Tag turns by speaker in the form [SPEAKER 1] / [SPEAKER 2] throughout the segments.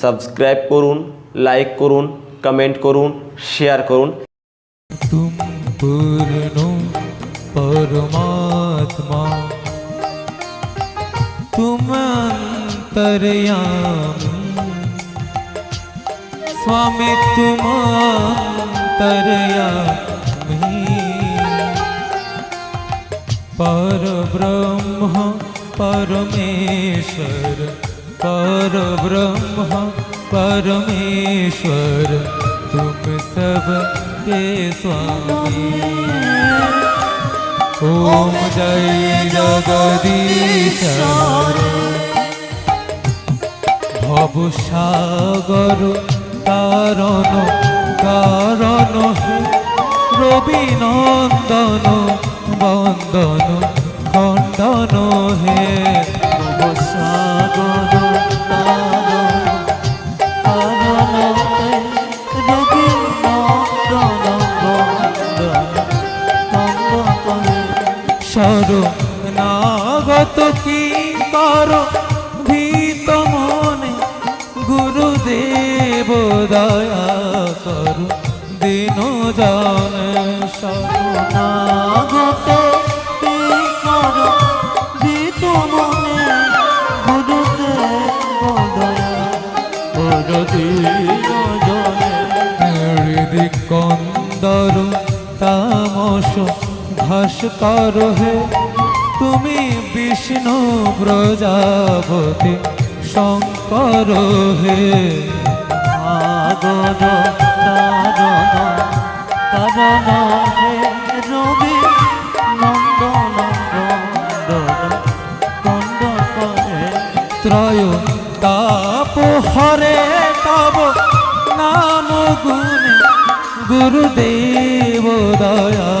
[SPEAKER 1] Subscribe করুন like করুন comment করুন শেয়ার করুন
[SPEAKER 2] तुम पूर्ण परमात्मा तुम अंतर्यामी स्वामी तुम अंतर्यामी पर ब्रह्म परमेश्वर पर ब्रह्म परमेश्वर तुम सब के स्वामी ओम जय जगदीश ভব সাগর কারণ কারণ হে রবি নন্দন বন্দন খণ্ডন হে শরণাগত কি কর? ভীত মনে গুরুদেব দয়া কর। দিন জন শরণাগত কি কর? ভীত মনে গুরুদেব দয়া দিন জনে তামস ভাস্কর হে। তুমি বিষ্ণু প্রজাপতি, শঙ্কর হে। ত্রয় তাপ হরে তব নাম গুণে। গুরুদেব দয়া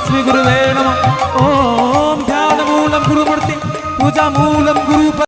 [SPEAKER 2] శ్రీ గురువే నమ ఓం ధ్యానమూలం గురుమూర్తి పూజామూలం గురు